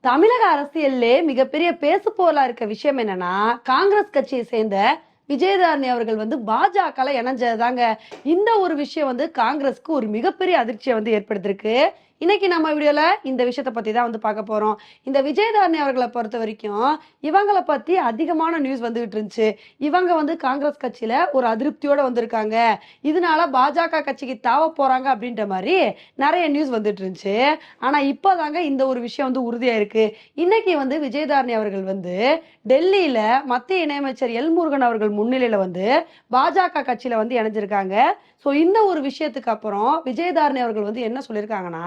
தமிழக அரசியல்லே மிகப்பெரிய பேசு பொருளா இருக்க விஷயம் என்னன்னா காங்கிரஸ் கட்சியை சேர்ந்த விஜயதாரணி அவர்கள் வந்து பாஜக இணைஞ்சதாங்க இந்த ஒரு விஷயம் வந்து காங்கிரஸ்க்கு ஒரு மிகப்பெரிய அதிர்ச்சியை வந்து ஏற்படுத்திருக்கு. இன்னைக்கு நம்ம வீடியோவில் இந்த விஷயத்தை பற்றி தான் வந்து பார்க்க போகிறோம் இந்த விஜயதாரணி அவர்களை பொறுத்த வரைக்கும் இவங்களை பற்றி அதிகமான நியூஸ் வந்துகிட்டு இருந்துச்சு. இவங்க வந்து காங்கிரஸ் கட்சியில் ஒரு அதிருப்தியோடு வந்திருக்காங்க. இதனால பாஜக கட்சிக்கு தாவ போகிறாங்க அப்படின்ற மாதிரி நிறைய நியூஸ் வந்துட்டு இருந்துச்சு. ஆனால் இப்போ தாங்க இந்த ஒரு விஷயம் வந்து உறுதியாக இருக்குது இன்னைக்கு வந்து விஜயதாரணி அவர்கள் வந்து டெல்லியில் மத்திய இணையமைச்சர் எல் முருகன் அவர்கள் முன்னிலையில் வந்து பாஜக கட்சியில் வந்து இணைஞ்சிருக்காங்க. ஸோ இந்த ஒரு விஷயத்துக்கு அப்புறம் விஜயதாரணி அவர்கள் வந்து என்ன சொல்லியிருக்காங்கன்னா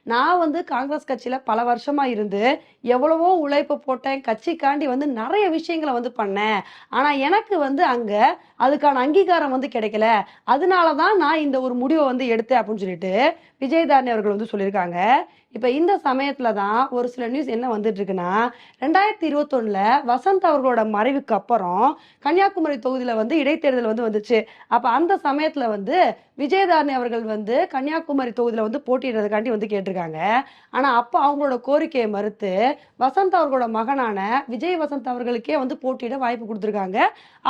நான் வந்து காங்கிரஸ் கட்சியில் பல வருஷமாக இருந்து எவ்வளவோ உழைப்பு போட்டேன் கட்சிக்காண்டி வந்து நிறைய விஷயங்களை வந்து பண்ணேன். ஆனால் எனக்கு வந்து அங்கே அதுக்கான அங்கீகாரம் வந்து கிடைக்கல. அதனால தான் நான் இந்த ஒரு முடிவை வந்து எடுத்தேன் அப்படின்னு சொல்லிட்டு விஜயதாரணி அவர்கள் வந்து சொல்லியிருக்காங்க. இப்போ இந்த சமயத்தில் தான் ஒரு சில நியூஸ் என்ன வந்துட்டு இருக்குன்னா ரெண்டாயிரத்தி இருபத்தொன்னில் வசந்த் அவர்களோட மறைவுக்கு அப்புறம் கன்னியாகுமரி தொகுதியில் வந்து இடைத்தேர்தல் வந்து வந்துச்சு. அப்போ அந்த சமயத்தில் வந்து விஜயதாரணி அவர்கள் வந்து கன்னியாகுமரி தொகுதியில் வந்து போட்டியிடுறதுக்காண்டி வந்து இருக்காங்க ஆனா அப்ப அவங்களோட கோரிக்கையை மறுத்து வசந்த் அவர்களோட மகனான விஜய் வசந்த் அவர்களுக்கே வந்து போட்டியிட வாய்ப்பு கொடுத்துருக்காங்க.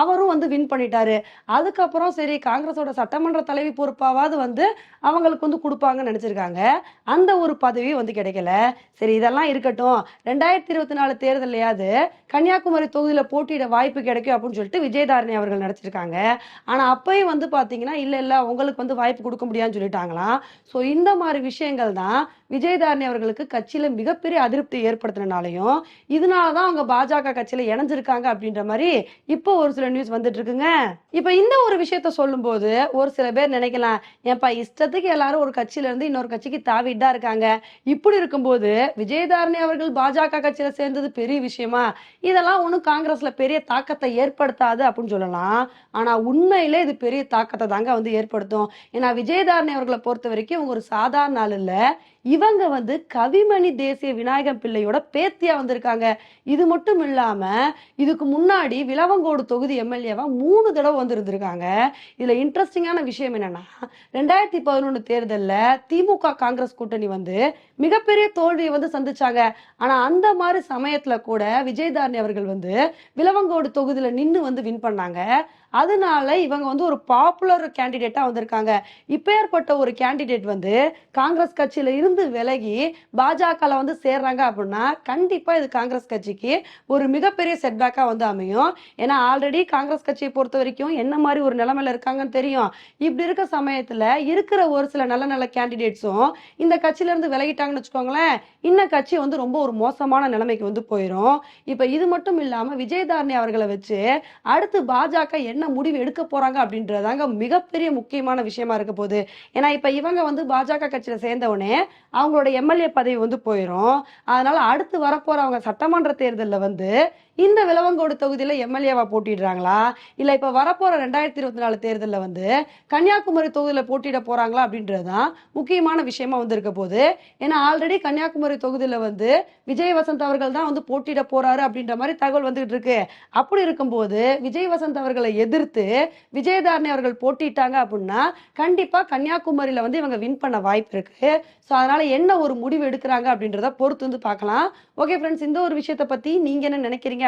அவரும் வந்து வின் பண்ணிட்டாரு. அதுக்கப்புறம் சரி காங்கிரஸோட சட்டமன்ற தலைவி பொறுப்பாவது வந்து அவங்களுக்கு வந்து கொடுப்பாங்கன்னு நினைச்சிருக்காங்க. அந்த ஒரு பதவி வந்து கிடைக்கல. சரி இதெல்லாம் இருக்கட்டும். ரெண்டாயிரத்தி இருபத்தி நாலு தேர்தலையாவது கன்னியாகுமரி தொகுதியில போட்டியிட வாய்ப்பு கிடைக்கும் அப்படின்னு சொல்லிட்டு விஜயதாரணி அவர்கள் நினைச்சிருக்காங்க. ஆனா அப்பயும் வந்து பாத்தீங்கன்னா இல்ல இல்ல உங்களுக்கு வந்து வாய்ப்பு கொடுக்க முடியாதுன்னு சொல்லிட்டாங்களாம். சோ இந்த மாதிரி விஷயங்கள் தான் விஜயதாரணி அவர்களுக்கு கட்சியில மிகப்பெரிய அதிருப்தி ஏற்படுத்தினாலையும் இதனாலதான் அவங்க பாஜக கட்சியில இணைஞ்சிருக்காங்க அப்படின்ற மாதிரி இப்போ ஒரு சில நியூஸ் வந்துட்டு இருக்குங்க இப்ப இந்த ஒரு விஷயத்த சொல்லும்போது ஒரு சில பேர் நினைக்கலாம் ஏன்பா இஷ்டத்துக்கு எல்லாரும் ஒரு கட்சியில இருந்து இன்னொரு கட்சிக்கு தாவிட்டு தான் இருக்காங்க. இப்படி இருக்கும்போது விஜயதாரணி அவர்கள் பாஜக கட்சியில சேர்ந்தது பெரிய விஷயமா? இதெல்லாம் ஒண்ணும் காங்கிரஸ்ல பெரிய தாக்கத்தை ஏற்படுத்தாது அப்படின்னு சொல்லலாம். ஆனா உண்மையிலே இது பெரிய தாக்கத்தை தாங்க வந்து ஏற்படுத்தும். ஏன்னா விஜயதாரணி அவர்களை பொறுத்த வரைக்கும் ஒரு சாதாரண ஆள் இல்ல. இவங்க வந்து கவிமணி தேசிய விநாயகம் பிள்ளையோட பேத்தியா வந்திருக்காங்க. இது மட்டும் இல்லாம இதுக்கு முன்னாடி விலவங்கோடு தொகுதி எம்எல்ஏவா மூணு தடவை வந்திருந்திருக்காங்க. இதுல இன்ட்ரெஸ்டிங்கான விஷயம் என்னன்னா ரெண்டாயிரத்தி பதினொன்று தேர்தலில் திமுக காங்கிரஸ் கூட்டணி வந்து மிகப்பெரிய தோல்வியை வந்து சந்திச்சாங்க. ஆனா அந்த மாதிரி சமயத்துல கூட விஜயதாரணி அவர்கள் வந்து விலவங்கோடு தொகுதியில நின்று வந்து வின் பண்ணாங்க. அதனால இவங்க வந்து ஒரு பாப்புலர் கேண்டிடேட்டா வந்திருக்காங்க. இப்பேற்பட்ட ஒரு கேண்டிடேட் வந்து காங்கிரஸ் கட்சியில இருந்து விலகி பாஜகவில் வந்து சேர்றாங்க அப்படின்னா கண்டிப்பாக இது காங்கிரஸ் கட்சிக்கு ஒரு மிகப்பெரிய செட்பேக்காக வந்து அமையும். ஏன்னா ஆல்ரெடி காங்கிரஸ் கட்சியை பொறுத்த வரைக்கும் என்ன மாதிரி ஒரு நிலைமையில இருக்காங்கன்னு தெரியும். இப்படி இருக்க சமயத்தில் இருக்கிற ஒரு சில நல்ல நல்ல கேண்டிடேட்ஸும் இந்த கட்சியிலேருந்து விலகிட்டாங்கன்னு வச்சுக்கோங்களேன் இன்னும் கட்சி வந்து ரொம்ப ஒரு மோசமான நிலைமைக்கு வந்து போயிடும் இப்போ இது மட்டும் இல்லாமல் விஜயதாரணி அவர்களை வச்சு அடுத்து பாஜக என்ன முடிவு எடுக்க போறாங்க அப்படின்றதாங்க மிகப்பெரிய முக்கியமான விஷயமா இருக்க போகுது. ஏன்னா இப்போ இவங்க வந்து பாஜக கட்சியில் சேர்ந்தவுடனே அவங்களோட எம்எல்ஏ பதவி வந்து போயிடும் அதனால அடுத்து வரப்போற அவங்க சட்டமன்ற தேர்தலில் வந்து இந்த விலவங்கோடு தொகுதியில எம்எல்ஏவா போட்டிடுறாங்களா இல்ல இப்ப வரப்போற ரெண்டாயிரத்தி இருபத்தி நாலு தேர்தலில் வந்து கன்னியாகுமரி தொகுதியில போட்டியிட போறாங்களா அப்படின்றதுதான் முக்கியமான விஷயமா வந்திருக்க போது. ஏன்னா ஆல்ரெடி கன்னியாகுமரி தொகுதியில வந்து விஜய் வசந்த் அவர்கள் தான் வந்து போட்டியிட போறாரு அப்படின்ற மாதிரி தகவல் வந்துகிட்டு இருக்கு. அப்படி இருக்கும்போது விஜய் வசந்த் அவர்களை எதிர்த்து விஜயதாரணி அவர்கள் போட்டிட்டாங்க அப்படின்னா கண்டிப்பா கன்னியாகுமரியில வந்து இவங்க வின் பண்ண வாய்ப்பு இருக்கு. ஸோ அதனால என்ன ஒரு முடிவு எடுக்கிறாங்க அப்படின்றத பொறுத்து வந்து பார்க்கலாம். ஓகே ஃப்ரெண்ட்ஸ் இந்த ஒரு விஷயத்தை பத்தி நீங்க என்ன நினைக்கிறீங்க